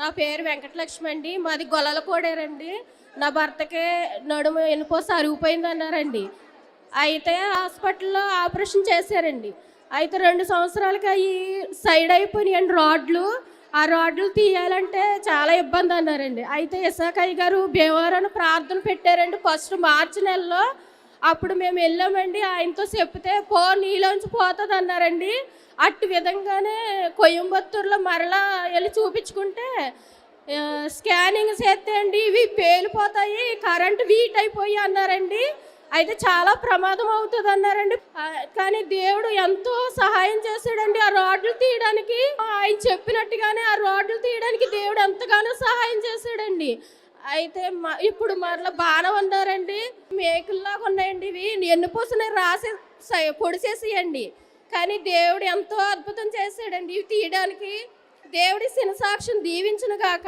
నా పేరు వెంకటలక్ష్మి అండి. మాది గొల్లలకోడేరండి. నా భర్తకి నడుము ఎనుకో అరిగిపోయింది అన్నారండి. అయితే హాస్పిటల్లో ఆపరేషన్ చేశారండి. అయితే రెండు సంవత్సరాలకి అవి సైడ్ అయిపోయినాయండి రాడ్లు. ఆ రాడ్లు తీయాలంటే చాలా ఇబ్బంది అన్నారండి. అయితే ఇసాకయ్య గారు భీమవరం ప్రార్థన పెట్టారండి. ఫస్ట్ మార్చి నెలలో అప్పుడు మేము వెళ్ళామండి. ఆయనతో చెప్తే పో నీలోంచి పోతుంది అన్నారండి. అటు విధంగానే కోయంబత్తూరులో మరలా వెళ్ళి చూపించుకుంటే స్కానింగ్ చేస్తే అండి ఇవి పేలిపోతాయి కరెంట్ వీట్ అయిపోయి అన్నారండి. అయితే చాలా ప్రమాదం అవుతుంది అన్నారండి. కానీ దేవుడు ఎంతో సహాయం చేశాడండి ఆ రాడ్లు తీయడానికి. ఆయన చెప్పినట్టుగానే ఆ రాడ్లు తీయడానికి దేవుడు ఎంతగానో సహాయం చేశాడండి. అయితే ఇప్పుడు మరలా బాగానే ఉన్నారండి ఎన్నుపూసని రాసి సై- పొడిసేసియండి కానీ దేవుడు ఎంతో అద్భుతం చేశాడండి. ఇవి తీయడానికి దేవుడి సినసాక్షిని దీవించును గాక